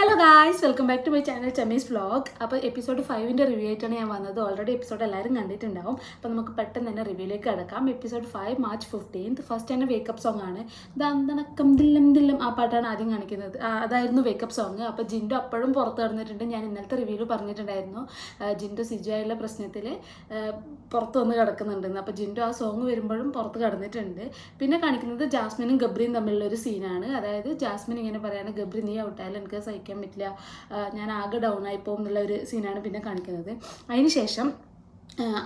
Hello guys welcome back to my channel ചമീസ് vlog അപ്പോൾ episode ഫൈവിന്റെ review ആയിട്ടാണ് ഞാൻ വന്നത്. ഓൾറെഡി എപ്പിസോഡ് എല്ലാവരും കണ്ടിട്ടുണ്ടാവും. അപ്പോൾ നമുക്ക് പെട്ടെന്ന് തന്നെ റിവ്യൂയിലേക്ക് കിടക്കാം. Episode five March fifteenth first തന്നെ വേക്കപ്പ് സോങ് ആണ്. ദന്തണക്കം ദില്ലം ദില്ലം ആ പാട്ടാണ് ആദ്യം കാണിക്കുന്നത്. അതായിരുന്നു വേക്കപ്പ് സോങ് അപ്പോൾ ജിൻഡു അപ്പോഴും പുറത്ത് കിടന്നിട്ടുണ്ട് ഞാൻ ഇന്നലത്തെ റിവ്യൂവിൽ പറഞ്ഞിട്ടുണ്ടായിരുന്നു. ജിൻഡു സിജുവായുള്ള പ്രശ്നത്തിൽ പുറത്ത് വന്ന് കിടക്കുന്നുണ്ടെന്ന്. അപ്പോൾ ജിൻഡു ആ സോങ് വരുമ്പോഴും പുറത്ത് കിടന്നിട്ടുണ്ട്. പിന്നെ കാണിക്കുന്നത് ജാസ്മിനും ഗബ്രിയും തമ്മിലുള്ള ഒരു സീനാണ് അതായത് ജാസ്മിൻ ഇങ്ങനെ പറയാണ് ഗബ്രി നീ ഔട്ടായാലും എനിക്ക് സഹിക്കാൻ പറ്റില്ല. ഞാൻ ആകെ ഡൗൺ ആയി പോകും എന്നുള്ള ഒരു സീനാണ് പിന്നെ കാണിക്കുന്നത്. അതിന് ശേഷം ആ,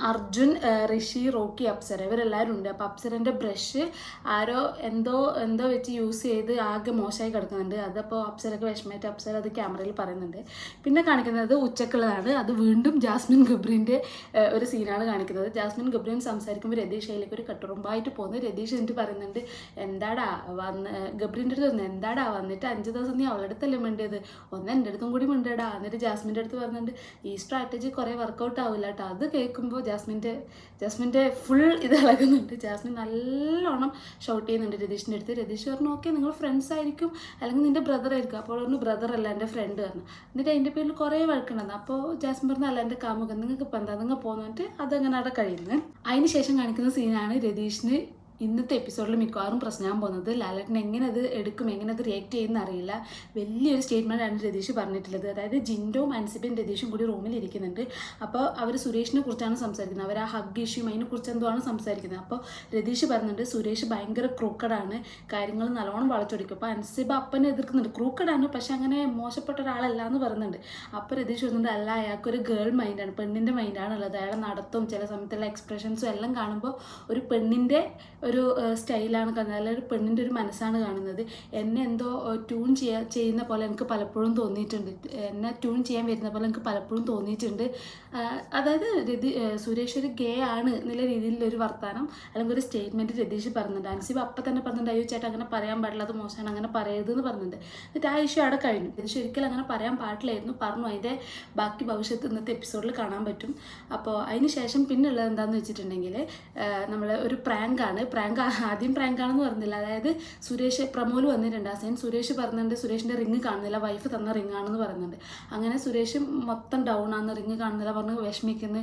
അർജുൻ ഋഷി റോക്കി അപ്സര ഇവരെല്ലാവരും ഉണ്ട്. അപ്പോൾ അപ്സരന്റെ ബ്രഷ് ആരോ എന്തോ എന്തോ വെച്ച് യൂസ് ചെയ്ത് ആകെ മോശമായി കിടക്കുന്നുണ്ട്. അതപ്പോൾ അപ്സരക്ക് വിഷമമായിട്ട് അപ്സര അത് ക്യാമറയിൽ പറയുന്നുണ്ട്. പിന്നെ കാണിക്കുന്നത് ഉച്ചക്കുള്ളതാണ്. അത് വീണ്ടും ജാസ്മിൻ ഗബ്രീന്റെ ഒരു സീനാണ് കാണിക്കുന്നത്. ജാസ്മിൻ ഗബ്രീൻ സംസാരിക്കുമ്പോൾ രതീഷ് അതിലേക്ക് ഒരു കട്ടുറുമ്പായിട്ട് പോകുന്നു. രതീഷ് എന്നിട്ട് പറയുന്നുണ്ട് എന്താടാ വന്ന് ഗബ്രീന്റെ അടുത്ത് വന്നു എന്താടാ വന്നിട്ട് അഞ്ച് ദിവസം നീ അവളുടെ അടുത്തല്ലേ മിണ്ടിയത്? ഒന്ന് എന്റെ അടുത്തും കൂടി മിണ്ടടാ. എന്നിട്ട് ജാസ്മിന്റെ അടുത്ത് പറയുന്നുണ്ട് ഈ സ്ട്രാറ്റജി കുറേ വർക്കൗട്ട് ആവില്ല കേട്ടോ അത് കേൾക്കുമ്പോൾ ജാസ്മിന്റെ ജാസ്മിന്റെ ഫുൾ ഇത് ഇളകുന്നുണ്ട്. ജാസ്മിൻ നല്ലോണം ഷൗട്ട് ചെയ്യുന്നുണ്ട് രതീഷിന്റെ അടുത്ത്. രതീഷ് പറഞ്ഞു ഓക്കെ നിങ്ങൾ ഫ്രണ്ട്സ് ആയിരിക്കും. അല്ലെങ്കിൽ നിന്റെ ബ്രദർ ആയിരിക്കും. അപ്പോൾ പറഞ്ഞു ബ്രദർ അല്ല എന്റെ ഫ്രണ്ട് പറഞ്ഞു. എന്നിട്ട് അതിന്റെ പേരിൽ കുറേ വഴക്കുണ്ടെന്ന് അപ്പോൾ ജാസ്മിൻ പറഞ്ഞു അല്ല എന്റെ കാമുകൻ നിങ്ങൾക്ക് ഇപ്പം എന്താ? നിങ്ങൾ പോകുന്നിട്ട് അതങ്ങനെ അവിടെ കഴിയുന്നത്. അതിന് ശേഷം കാണിക്കുന്ന സീനാണ് രതീഷിന് ഇന്നത്തെ എപ്പിസോഡിൽ മിക്കവാറും പ്രശ്നം പോകുന്നത് ലാലേട്ടൻ എങ്ങനെ അത് എടുക്കും എങ്ങനെ അത് റിയാക്ട് ചെയ്യുന്ന അറിയില്ല. വലിയൊരു സ്റ്റേറ്റ്മെന്റാണ് രതീഷ് പറഞ്ഞിട്ടുള്ളത്. അതായത് ജിൻഡോ അൻസിബയും രതീഷും കൂടി റൂമിൽ ഇരിക്കുന്നുണ്ട്. അപ്പോൾ അവർ സുരേഷിനെ കുറിച്ചാണ് സംസാരിക്കുന്നത്. അവർ ആ ഹഗ് ഇഷ്യൂ അതിനെക്കുറിച്ച് എന്തോ ആണ് സംസാരിക്കുന്നത്. അപ്പോൾ രതീഷ് പറയുന്നുണ്ട് സുരേഷ് ഭയങ്കര ക്രൂക്കഡാണ് കാര്യങ്ങൾ നല്ലോണം വളച്ചൊടിക്കും. അപ്പോൾ അൻസിബ അപ്പനെ എതിർക്കുന്നുണ്ട്. ക്രൂക്കഡാണ് പക്ഷെ അങ്ങനെ മോശപ്പെട്ട ഒരാളല്ല എന്ന് പറയുന്നുണ്ട്. അപ്പോൾ രതീഷ് പറയുന്നുണ്ട് അല്ല അയാൾക്കൊരു ഗേൾ മൈൻഡാണ് പെണ്ണിന്റെ മൈൻഡാണ് ഉള്ളത് അയാളെ നടത്തും ചില സമയത്തുള്ള എക്സ്പ്രഷൻസും എല്ലാം കാണുമ്പോൾ ഒരു പെണ്ണിന്റെ ഒരു സ്റ്റൈലാണ് കാണുന്നത്. അല്ലെങ്കിൽ ഒരു പെണ്ണിന്റെ ഒരു മനസ്സാണ് കാണുന്നത്. എന്നെ എന്തോ ട്യൂൺ ചെയ്യാ ചെയ്യുന്ന പോലെ എനിക്ക് പലപ്പോഴും തോന്നിയിട്ടുണ്ട്. എന്നെ ട്യൂൺ ചെയ്യാൻ വരുന്ന പോലെ എനിക്ക് പലപ്പോഴും തോന്നിയിട്ടുണ്ട്. അതായത് രതി സുരേഷ് ഒരു ഗേ ആണ് എന്നുള്ള രീതിയിലൊരു വർത്താനം അല്ലെങ്കിൽ ഒരു സ്റ്റേറ്റ്മെന്റ് രതീഷ് പറഞ്ഞിട്ടുണ്ട്. അൻസിബ് അപ്പം തന്നെ പറഞ്ഞിട്ടുണ്ട് അയ്യോ ചേട്ടാ അങ്ങനെ പറയാൻ പാടില്ല അത് മോശമാണ് അങ്ങനെ പറയരുത് എന്ന് പറഞ്ഞിട്ടുണ്ട്. എന്നിട്ട് ആ ഇഷ്യൂ അവിടെ കഴിഞ്ഞു. രതീഷ് ഒരിക്കലും അങ്ങനെ പറയാൻ പാടില്ലായിരുന്നു. പറഞ്ഞു അതിന്റെ ബാക്കി ഭവിഷ്യത്ത് ഇന്നത്തെ എപ്പിസോഡിൽ കാണാൻ പറ്റും. അപ്പോൾ അതിന് ശേഷം പിന്നുള്ളത് എന്താണെന്ന് വെച്ചിട്ടുണ്ടെങ്കിൽ നമ്മൾ ഒരു പ്രാങ്കാണ്. പ്രാങ്ക് ആദ്യം പ്രാങ്കാണെന്ന് പറഞ്ഞില്ല. അതായത് സുരേഷ് പ്രമോൽ വന്നിട്ടുണ്ട്. ആ സൈൻ സുരേഷ് പറഞ്ഞിട്ടുണ്ട് സുരേഷിന്റെ റിങ് കാണുന്നില്ല വൈഫ് തന്ന റിങ് ആണെന്ന് പറയുന്നുണ്ട് അങ്ങനെ സുരേഷ് മൊത്തം ഡൗൺ ആണെന്ന് റിങ് കാണുന്നില്ല പറഞ്ഞ് വിഷമിക്കുന്നു.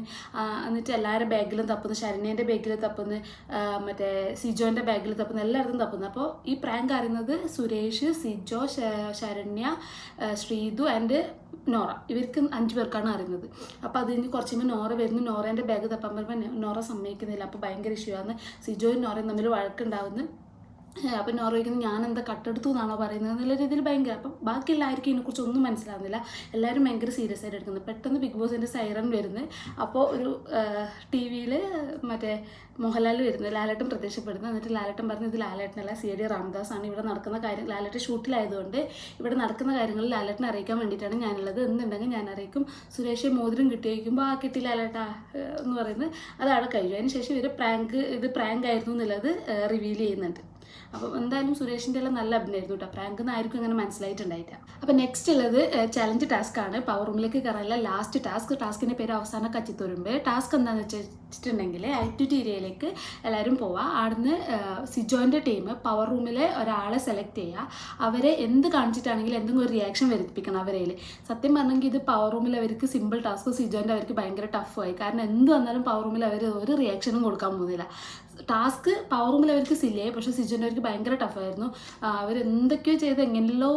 എന്നിട്ട് എല്ലാവരുടെ ബാഗിലും തപ്പുന്നു ശരണ്യേന്റെ ബാഗിൽ തപ്പുന്നു മറ്റേ സിജോന്റെ ബാഗിൽ തപ്പുന്നു എല്ലായിടത്തും തപ്പുന്നു. അപ്പോൾ ഈ പ്രാങ്ക് അറിയുന്നത് സുരേഷ് സിജോ ശരണ്യ ശ്രീതു ആൻഡ് നോറ. ഇവർക്ക് അഞ്ച് പേർക്കാണ് അറിയുന്നത്. അപ്പോൾ അതിന് കുറച്ച് കഴിയുമ്പോൾ നോറ വരുന്നു. നോറേന്റെ ബാഗ് തപ്പാൻ പറയുമ്പോൾ നോറ സമ്മതിക്കുന്നില്ല. അപ്പോൾ ഭയങ്കര ഇഷ്യൂ ആണ് സിജോയും നോറയും തമ്മിൽ വഴക്കുണ്ടാവുന്നു. അപ്പം നോറ ചോദിക്കുന്നത് ഞാൻ എന്താ കട്ടെടുത്തു എന്നാണോ പറയുന്നത്? എന്നുള്ള രീതിയിൽ ഭയങ്കര അപ്പം ബാക്കി എല്ലാവർക്കും ഇതിനെക്കുറിച്ച് ഒന്നും മനസ്സിലാവുന്നില്ല. എല്ലാവരും ഭയങ്കര സീരിയസ് ആയിട്ട് എടുക്കുന്നത്. പെട്ടെന്ന് ബിഗ് ബോസിന്റെ സൈറൺ വരുന്നത്. അപ്പോൾ ഒരു ടി വിയിൽ മറ്റേ മോഹൻലാൽ വരുന്നത് ലാലേട്ടൻ പ്രത്യക്ഷപ്പെടുന്നത്. എന്നിട്ട് ലാലേട്ടൻ പറഞ്ഞു ഇത് ലാലേട്ടനല്ല സി ഡി രാംദാസ് ആണ് ഇവിടെ നടക്കുന്ന കാര്യം ലാലേട്ടൻ ഷൂട്ടിലായതുകൊണ്ട് ഇവിടെ നടക്കുന്ന കാര്യങ്ങൾ ലാലേട്ടനെ അറിയിക്കാൻ വേണ്ടിയിട്ടാണ് ഞാനുള്ളത്. എന്നുണ്ടെങ്കിൽ ഞാൻ അറിയിക്കും. സുരേഷ് മോതിരം കിട്ടി വയ്ക്കുമ്പോൾ ആ കിട്ടി ലാലേട്ടാ എന്ന് പറയുന്നത്. അതാണ് കഴിയും അതിന് ശേഷം ഇവർ പ്രാങ്ക് ഇത് പ്രാങ്ക് ആയിരുന്നു എന്നുള്ളത് റിവീൽ ചെയ്യുന്നുണ്ട്. അപ്പം എന്തായാലും സുരേഷിന്റെ എല്ലാം നല്ല അഭിനയമായിരുന്നു കേട്ടോ. പ്രാങ്ക് ആയിരിക്കും അങ്ങനെ മനസ്സിലായിട്ടുണ്ടായില്ല അപ്പം നെക്സ്റ്റ് ഉള്ളത് ചലഞ്ച് ടാസ്ക് ആണ്. പവർ റൂമിലേക്ക് കയറാനുള്ള ലാസ്റ്റ് ടാസ്ക് ടാസ്കിന്റെ പേര് അവസാന കച്ചിത്തുരുമ്പ്. ടാസ്ക് എന്താണെന്ന് വെച്ചിട്ടുണ്ടെങ്കിൽ ആക്ടിവിറ്റി ഏരിയയിലേക്ക് എല്ലാവരും പോവുക അവിടുന്ന് സിജോന്റെ ടീം പവർ റൂമിലെ ഒരാളെ സെലക്ട് ചെയ്യുക അവരെ എന്ത് കാണിച്ചിട്ടാണെങ്കിലും എന്തെങ്കിലും ഒരു റിയാക്ഷൻ വരുത്തിപ്പിക്കണം അവരേൽ സത്യം പറഞ്ഞെങ്കിൽ ഇത് പവർ റൂമിൽ അവർക്ക് സിമ്പിൾ ടാസ്ക് സിജോന്റെ അവർക്ക് ഭയങ്കര ടഫായി കാരണം എന്ത് വന്നാലും പവർ റൂമിൽ അവർ ഒരു റിയാക്ഷനും കൊടുക്കാൻ പോകുന്നില്ല. ടാസ്ക് പവർ റൂമിൽ അവർക്ക് സില്ലായി പക്ഷേ സിജോന്റെ ഭയങ്കര ടഫായിരുന്നു അവരെന്തൊക്കെയോ ചെയ്ത് എങ്ങനെയല്ലോ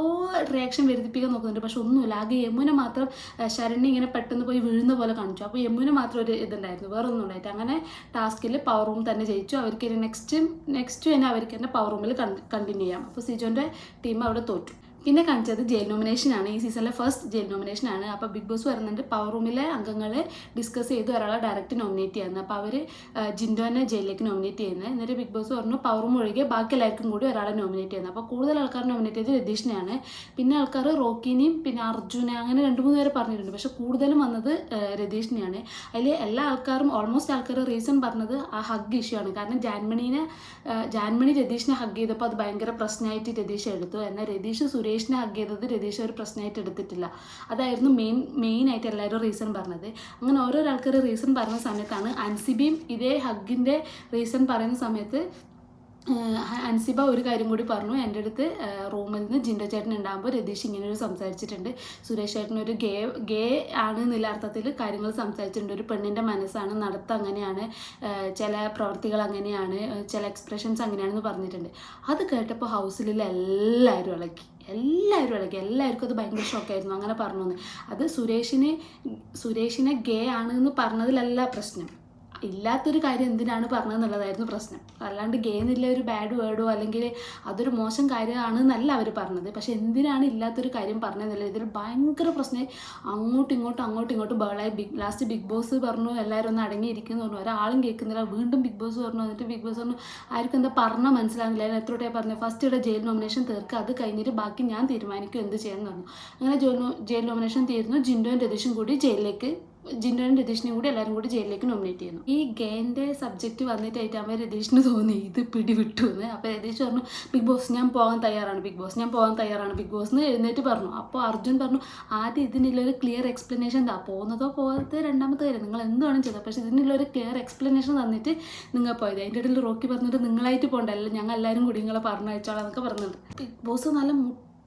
റിയാക്ഷൻ വരുത്തിപ്പിക്കാൻ നോക്കുന്നുണ്ട്. പക്ഷെ ഒന്നുമില്ല. ആകെ യമുന മാത്രം ശരണ്യ ഇങ്ങനെ പെട്ടെന്ന് പോയി വീഴുന്ന പോലെ കാണിച്ചു. അപ്പോൾ യമുന മാത്രം ഒരു ഇതുണ്ടായിരുന്നു. വേറെ ഒന്നും ഉണ്ടായിട്ട് അങ്ങനെ ടാസ്കിൽ പവർ റൂം തന്നെ ജയിച്ചു. അവർക്ക് നെക്സ്റ്റ് നെക്സ്റ്റ് തന്നെ അവർക്ക് തന്നെ പവർ റൂമിൽ കണ്ടിന്യൂ ചെയ്യാം. അപ്പോൾ സിജോന്റെ ടീം അവിടെ തോറ്റു. പിന്നെ കാണിച്ചത് ജയിൽ നോമിനേഷൻ ആണ്. ഈ സീസണിലെ ഫസ്റ്റ് ജയിൽ നോമിനേഷൻ ആണ്. അപ്പോൾ ബിഗ് ബോസ് വരുന്നുണ്ട്. പവർ റൂമിലെ അംഗങ്ങളെ ഡിസ്കസ് ചെയ്ത് ഒരാളെ ഡയറക്റ്റ് നോമിനേറ്റ് ചെയ്യുന്നത് അപ്പോൾ അവർ ജിൻഡോനെ ജയിലിലേക്ക് നോമിനേറ്റ് ചെയ്യുന്നത് എന്നിട്ട് ബിഗ് ബോസ് പറഞ്ഞു പവർ റൂം ഒഴികെ ബാക്കി എല്ലാവർക്കും കൂടി ഒരാളെ നോമിനേറ്റ് ചെയ്യുന്നത് അപ്പോൾ കൂടുതൽ ആൾക്കാർ നോമിനേറ്റ് ചെയ്തത് രതീഷിനെയാണ്. പിന്നെ ആൾക്കാർ റോക്കിനെയും പിന്നെ അർജുനെ അങ്ങനെ രണ്ട് മൂന്ന് പേരെ പറഞ്ഞിട്ടുണ്ട്. പക്ഷെ കൂടുതലും വന്നത് രതീഷിനെയാണ്. അതിൽ എല്ലാ ആൾക്കാരും ഓൾമോസ്റ്റ് ആൾക്കാർ റീസൺ പറഞ്ഞത് ആ ഹഗ് ഇഷ്യൂ ആണ്. കാരണം ജാൻമണീനെ ജാൻമണി രതീഷിനെ ഹഗ് ചെയ്തപ്പോൾ അത് ഭയങ്കര പ്രശ്നമായിട്ട് രതീഷ് എടുത്തു. എന്നാൽ രതീഷ് സുരേഷിനെ ഹഗ് ചെയ്തത് രതീഷ് ഒരു പ്രശ്നമായിട്ട് എടുത്തിട്ടില്ല. അതായിരുന്നു മെയിൻ ആയിട്ട് എല്ലാവരും റീസൺ പറഞ്ഞത്. അങ്ങനെ ഓരോരാൾക്കാർ റീസൺ പറഞ്ഞ സമയത്താണ് അൻസിബിയും ഇതേ ഹഗിന്റെ റീസൺ പറയുന്ന സമയത്ത് അൻസിബ ഒരു കാര്യം കൂടി പറഞ്ഞു. എന്റെ അടുത്ത് റൂമിൽ നിന്ന് ജിൻഡോ ചേട്ടൻ ഉണ്ടാകുമ്പോൾ രതീഷ് ഇങ്ങനെ ഒരു സംസാരിച്ചിട്ടുണ്ട്. സുരേഷ് ചേട്ടൻ ഒരു ഗേ ഗേ ആണ് എന്നുള്ള അർത്ഥത്തിൽ കാര്യങ്ങൾ സംസാരിച്ചിട്ടുണ്ട്. ഒരു പെണ്ണിന്റെ മനസ്സാണ് നടത്തം അങ്ങനെയാണ് ചില പ്രവൃത്തികൾ അങ്ങനെയാണ് ചില എക്സ്പ്രഷൻസ് അങ്ങനെയാണെന്ന് പറഞ്ഞിട്ടുണ്ട്. അത് കേട്ടപ്പോൾ ഹൗസിലുള്ള എല്ലാവരും ഇളക്കി എല്ലാവരും ഇളക്കി എല്ലാവർക്കും അത് ഭയങ്കര ഷോക്കായിരുന്നു. അങ്ങനെ പറഞ്ഞു അത് സുരേഷിനെ സുരേഷിനെ ഗേ ആണ് എന്ന് പറഞ്ഞതിലല്ല പ്രശ്നം. ഇല്ലാത്തൊരു കാര്യം എന്തിനാണ് പറഞ്ഞതെന്നുള്ളതായിരുന്നു പ്രശ്നം. അല്ലാണ്ട് ഗേ ഒരു ബാഡ് വേർഡോ അല്ലെങ്കിൽ അതൊരു മോശം കാര്യമാണ് എന്നല്ല അവർ പറഞ്ഞത്. പക്ഷെ എന്തിനാണ് ഇല്ലാത്തൊരു കാര്യം പറഞ്ഞതെന്നുള്ള ഇതിൽ ഭയങ്കര പ്രശ്നം അങ്ങോട്ടും ഇങ്ങോട്ടും അങ്ങോട്ടും ഇങ്ങോട്ടും ബഹളായി. ബിഗ് ലാസ്റ്റ് ബിഗ് ബോസ് പറഞ്ഞു എല്ലാവരും ഒന്ന് അടങ്ങിയിരിക്കുന്നു പറഞ്ഞു. ഒരാളും കേൾക്കുന്നില്ല. വീണ്ടും ബിഗ് ബോസ് പറഞ്ഞു. എന്നിട്ട് ബിഗ് ബോസ് പറഞ്ഞു ആർക്കും എന്താ പറഞ്ഞാൽ മനസ്സിലാകുന്നില്ല. ഞാൻ എത്ര ടൈം പറഞ്ഞു. ഫസ്റ്റ് ഇവിടെ ജയിൽ നോമിനേഷൻ തീർക്കുക. അത് കഴിഞ്ഞിട്ട് ബാക്കി ഞാൻ തീരുമാനിക്കും എന്ത് ചെയ്യണം എന്ന് പറഞ്ഞു. അങ്ങനെ ജയിൽ നോമിനേഷൻ തീർന്നു. ജിൻഡോയും രതീഷും കൂടി ജയിലിലേക്ക് ജിൻഡോയും രതീഷിനെയും കൂടി എല്ലാവരും കൂടി ജയിലിലേക്ക് നോമിനേറ്റ് ചെയ്യുന്നു. ഈ ഗെയിന്റെ സബ്ജക്റ്റ് വന്നിട്ടായിട്ടാകുമ്പോൾ രതീഷിന് തോന്നി ഇത് പിടിവിട്ടു എന്ന് അപ്പോൾ രതീഷ് പറഞ്ഞു ബിഗ് ബോസ് ഞാൻ പോകാൻ തയ്യാറാണ് ബിഗ് ബോസ് ഞാൻ പോകാൻ തയ്യാറാണ് ബിഗ് ബോസ് എന്ന് എഴുന്നേറ്റ് പറഞ്ഞു. അപ്പോൾ അർജുൻ പറഞ്ഞു ആദ്യം ഇതിനുള്ളൊരു ക്ലിയർ എക്സ്പ്ലനേഷൻ എന്താ പോകുന്നതോ പോകാത്തത് രണ്ടാമത്തെ കാര്യം. നിങ്ങൾ എന്ത് വേണം ചെയ്താൽ പക്ഷേ ഇതിനുള്ളൊരു ക്ലിയർ എക്സ്പ്ലനേഷൻ തന്നിട്ട് നിങ്ങൾ പോയത്. അതിന്റെ ഇടയിൽ റോക്കി പറഞ്ഞിട്ട് നിങ്ങളായിട്ട് പോകണ്ടല്ലോ ഞങ്ങൾ എല്ലാവരും കൂടി നിങ്ങളെ പറഞ്ഞയച്ചോളാം എന്നൊക്കെ പറഞ്ഞിട്ടുണ്ട്. ബിഗ് ബോസ് നല്ല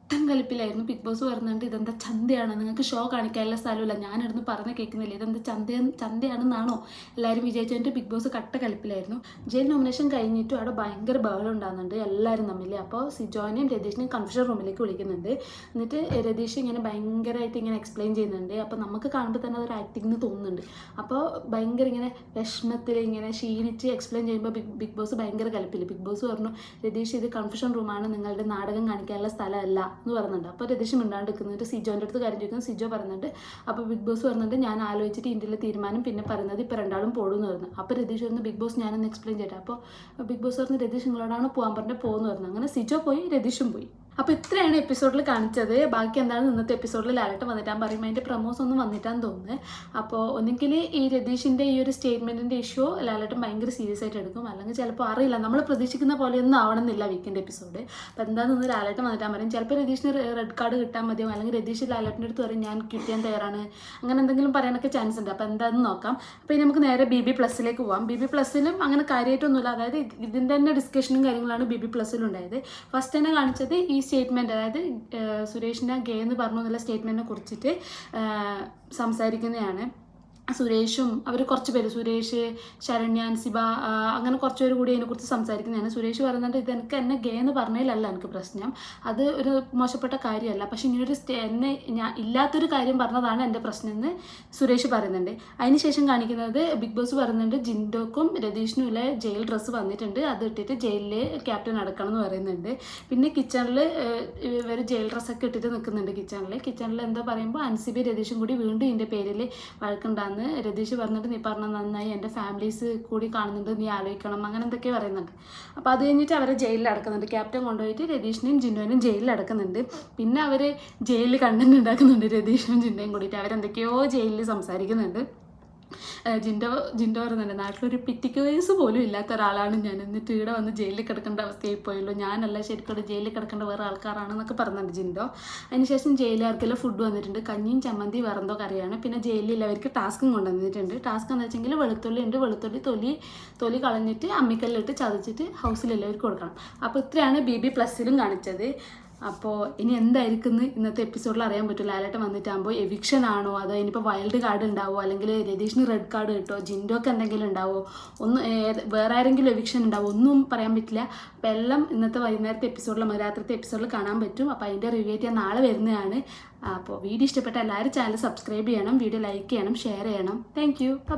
മുട്ടൻ കലിപ്പിലായിരുന്നു ബിഗ് ബോസ് പറഞ്ഞുകൊണ്ട് ഇതെന്താ ചന്തയാണ്? നിങ്ങൾക്ക് ഷോ കാണിക്കാനുള്ള സ്ഥലമില്ല. ഞാനിരുന്ന് പറഞ്ഞ് കേൾക്കുന്നില്ല. ഇതെന്താ ചന്ത ചന്തയാണെന്നാണോ എല്ലാവരും വിജയിച്ചതിന്റെ ബിഗ് ബോസ് കട്ട കലിപ്പിലായിരുന്നു ജയിൽ നോമിനേഷൻ കഴിഞ്ഞിട്ടും അവിടെ ഭയങ്കര ബഹളം ഉണ്ടാകുന്നുണ്ട് എല്ലാവരും തമ്മിൽ. അപ്പോൾ സിജോനെയും രതീഷിനെയും കൺഫ്യൂഷൻ റൂമിലേക്ക് വിളിക്കുന്നുണ്ട്. എന്നിട്ട് രതീഷ് ഇങ്ങനെ ഭയങ്കരമായിട്ട് ഇങ്ങനെ എക്സ്പ്ലെയിൻ ചെയ്യുന്നുണ്ട്. അപ്പോൾ നമുക്ക് കാണുമ്പോൾ തന്നെ അതൊരു ആക്ടിംഗ് എന്ന് തോന്നുന്നുണ്ട്. അപ്പോൾ ഭയങ്കര ഇങ്ങനെ വിഷമത്തിൽ ഇങ്ങനെ ക്ഷീണിച്ച് എക്സ്പ്ലെയിൻ ചെയ്യുമ്പോൾ ബിഗ് ബിഗ് ബോസ് ഭയങ്കര കലിപ്പില്ല ബിഗ് ബോസ് പറഞ്ഞു രതീഷ് ഇത് കൺഫ്യൂഷൻ റൂമാണ് നിങ്ങളുടെ നാടകം കാണിക്കാനുള്ള സ്ഥലമല്ല. എന്ന് പറയുന്നുണ്ട്. അപ്പോൾ രതീഷ് മിണ്ടാണ്ട് നിൽക്കുന്നിട്ട് സിജോന്റെ അടുത്ത് കാര്യം ചോദിക്കുന്നു. സിജോ പറയുന്നുണ്ട് അപ്പോൾ ബിഗ് ബോസ് പറയുന്നുണ്ട് ഞാൻ ആലോചിച്ചിട്ട് ഇന്ത്യയിലെ തീരുമാനം പിന്നെ പറയുന്നത് ഇപ്പോൾ രണ്ടാളും പോടുമെന്ന് പറഞ്ഞു. അപ്പോൾ രതീഷ് പറഞ്ഞു ബിഗ് ബോസ് ഞാനൊന്ന് എക്സ്പ്ലെയിൻ ചെയ്യട്ടെ. അപ്പോൾ ബിഗ് ബോസ് പറഞ്ഞു രതീഷ് നിങ്ങളോടാണ് പോകാൻ പറഞ്ഞിട്ട് പോകുന്നു പറഞ്ഞു. അങ്ങനെ സിജോ പോയി രതീഷും പോയി. അപ്പോൾ ഇത്രയാണ് എപ്പിസോഡിൽ കാണിച്ചത്. ബാക്കി എന്താണ് ഇന്നത്തെ എപ്പിസോഡിൽ ലാലട്ട് വന്നിട്ടാൻ പറയുമ്പോൾ അതിന്റെ പ്രമോസ് ഒന്നും വന്നിട്ടാന്ന് തോന്നുന്നത് അപ്പോൾ ഒന്നുകിൽ ഈ രതീഷിന്റെ ഈ ഒരു സ്റ്റേറ്റ്മെന്റിന്റെ ഇഷ്യൂ ലാലട്ടൻ ഭയങ്കര സീരിയസ് ആയിട്ട് എടുക്കും. അല്ലെങ്കിൽ ചിലപ്പോൾ അറിയില്ല. നമ്മൾ പ്രതീക്ഷിക്കുന്ന പോലെ ഒന്നും ആവണമെന്നില്ല വീക്കെൻഡ് എപ്പിസോഡ് അപ്പോൾ എന്താണെന്ന് ലാലട്ടൻ വന്നിട്ടാൻ പറയും ചിലപ്പോൾ രതീഷിന് റെഡ് കാർഡ് കിട്ടാൻ മതിയോ അല്ലെങ്കിൽ രതീഷ് ലാലട്ടിന്റെ അടുത്ത് പറയും ഞാൻ കിട്ടിയാൻ തയ്യാറാണ്. അങ്ങനെ എന്തെങ്കിലും പറയാനൊക്കെ ചാൻസ് ഉണ്ട്. അപ്പോൾ എന്താണെന്ന് നോക്കാം. അപ്പോൾ ഇനി നമുക്ക് നേരെ ബി ബി പ്ലസിലേക്ക് പോവാം. ബി ബി പ്ലസ്സിലും അങ്ങനെ കാര്യമായിട്ടൊന്നുമില്ല അതായത് ഇതിന്റെ തന്നെ ഡിസ്കഷനും കാര്യങ്ങളാണ് ബി ബി പ്ലസ്സിലുണ്ടായത് ഫസ്റ്റ് തന്നെ കാണിച്ചത് ഈ സ്റ്റേറ്റ്മെന്റ് അതായത് സുരേഷിന്റെ ഗേ എന്ന് പറഞ്ഞു എന്നുള്ള സ്റ്റേറ്റ്മെന്റിനെ കുറിച്ചിട്ട് സംസാരിക്കുന്നതാണ്. സുരേഷും അവർ കുറച്ച് പേര്. സുരേഷ് ശരണ്യാൻ സിബ അങ്ങനെ കുറച്ച് പേര് കൂടി അതിനെക്കുറിച്ച് സംസാരിക്കുന്നതാണ് സുരേഷ് പറയുന്നുണ്ട് ഇത് എനിക്ക് എന്നെ ഗേ എന്ന് പറഞ്ഞതിലല്ല എനിക്ക് പ്രശ്നം. അത് ഒരു മോശപ്പെട്ട കാര്യമല്ല. പക്ഷെ ഇങ്ങനൊരു സ്റ്റേ എന്നെ ഞാൻ ഇല്ലാത്തൊരു കാര്യം പറഞ്ഞതാണ് എന്റെ പ്രശ്നം എന്ന് സുരേഷ് പറയുന്നുണ്ട്. അതിനുശേഷം കാണിക്കുന്നത് ബിഗ് ബോസ് പറയുന്നുണ്ട് ജിൻഡോക്കും രതീഷിനും ഇല്ല ജയിൽ ഡ്രസ്സ് വന്നിട്ടുണ്ട്. അത് ഇട്ടിട്ട് ജയിലിൽ ക്യാപ്റ്റൻ അടക്കണം എന്ന് പറയുന്നുണ്ട്. പിന്നെ കിച്ചണിൽ ഇവർ ജയിൽ ഡ്രസ്സൊക്കെ ഇട്ടിട്ട് നിൽക്കുന്നുണ്ട് കിച്ചണിൽ കിച്ചണിൽ എന്താ പറയുമ്പോൾ അൻസിബി രതീഷും കൂടി വീണ്ടും ഇതിന്റെ പേരിൽ വഴക്കുണ്ടാകുന്ന രതീഷ് പറഞ്ഞിട്ട് നീ പറഞ്ഞ നന്നായി എന്റെ ഫാമിലീസ് കൂടി കാണുന്നുണ്ട് നീ ആലോചിക്കണം അങ്ങനെ എന്തൊക്കെ പറയുന്നുണ്ട്. അപ്പോൾ അത് കഴിഞ്ഞിട്ട് അവരെ ജയിലിൽ അടക്കുന്നുണ്ട്. ക്യാപ്റ്റൻ കൊണ്ടുപോയിട്ട് രതീഷിനെയും ജിന്നുവിനും ജയിലിൽ അടക്കുന്നുണ്ട്. പിന്നെ അവർ ജയിലിൽ കണ്ടന്റ് ഉണ്ടാക്കുന്നുണ്ട് രതീഷിനും ജിന്നയും കൂടിയിട്ട്. അവരെന്തൊക്കെയോ ജയിലിൽ സംസാരിക്കുന്നുണ്ട്. ജിൻഡോ ജിൻഡോ പറയുന്നുണ്ട് നാട്ടിലൊരു പിറ്റിക്ക് വയസ്സ് പോലും ഇല്ലാത്ത ഒരാളാണ് ഞാൻ. എന്നിട്ട് ഇവിടെ വന്ന് ജയിലിൽ കിടക്കേണ്ട അവസ്ഥയായി പോയല്ലോ. ഞാനല്ല ശരിക്കും ജയിലിൽ കിടക്കേണ്ട വേറെ ആൾക്കാരാണെന്നൊക്കെ പറഞ്ഞിട്ടുണ്ട് ജിൻഡോ. അതിനുശേഷം ജയിലുകാർക്കെല്ലാം ഫുഡ് വന്നിട്ടുണ്ട്. കഞ്ഞിയും ചമ്മന്തി വേറെന്തോ കറിയാണ്. പിന്നെ ജയിലിൽ അവർക്ക് ടാസ്കും കൊണ്ടുവന്നിട്ടുണ്ട്. ടാസ്ക് എന്ന് വെച്ചെങ്കിൽ വെളുത്തുള്ളി ഉണ്ട്. വെളുത്തുള്ളി തൊലി തൊലി കളഞ്ഞിട്ട് അമ്മിക്കല്ലിട്ട് ചതച്ചിട്ട് ഹൗസിലെല്ലാവർക്കും കൊടുക്കണം. അപ്പോൾ ഇത്രയാണ് ബി ബി പ്ലസ്സിലും കാണിച്ചത്. അപ്പോൾ ഇനി എന്തായിരിക്കും ഇന്നത്തെ എപ്പിസോഡിൽ അറിയാൻ പറ്റും. ലാലേട്ടൻ വന്നിട്ടാകുമ്പോൾ എവിക്ഷൻ ആണോ അതോ ഇനിയിപ്പോൾ വൈൽഡ് കാർഡ് ഉണ്ടാവോ അല്ലെങ്കിൽ രതീഷിന് റെഡ് കാർഡ് കിട്ടോ? ജിൻഡോക്ക് എന്തെങ്കിലും ഉണ്ടാവോ ഒന്നും വേറെ ആരെങ്കിലും എവിക്ഷൻ ഉണ്ടാവോ ഒന്നും പറയാൻ പറ്റില്ല. അപ്പോൾ എല്ലാം ഇന്നത്തെ വൈകുന്നേരത്തെ എപ്പിസോഡിൽ രാത്രിത്തെ എപ്പിസോഡിൽ കാണാൻ പറ്റും. അപ്പോൾ അതിന്റെ റിവ്യൂ ഞാൻ നാളെ വരുന്നതാണ്. അപ്പോൾ വീഡിയോ ഇഷ്ടപ്പെട്ട എല്ലാവരും ചാനൽ സബ്സ്ക്രൈബ് ചെയ്യണം. വീഡിയോ ലൈക്ക് ചെയ്യണം. ഷെയർ ചെയ്യണം. Thank you bye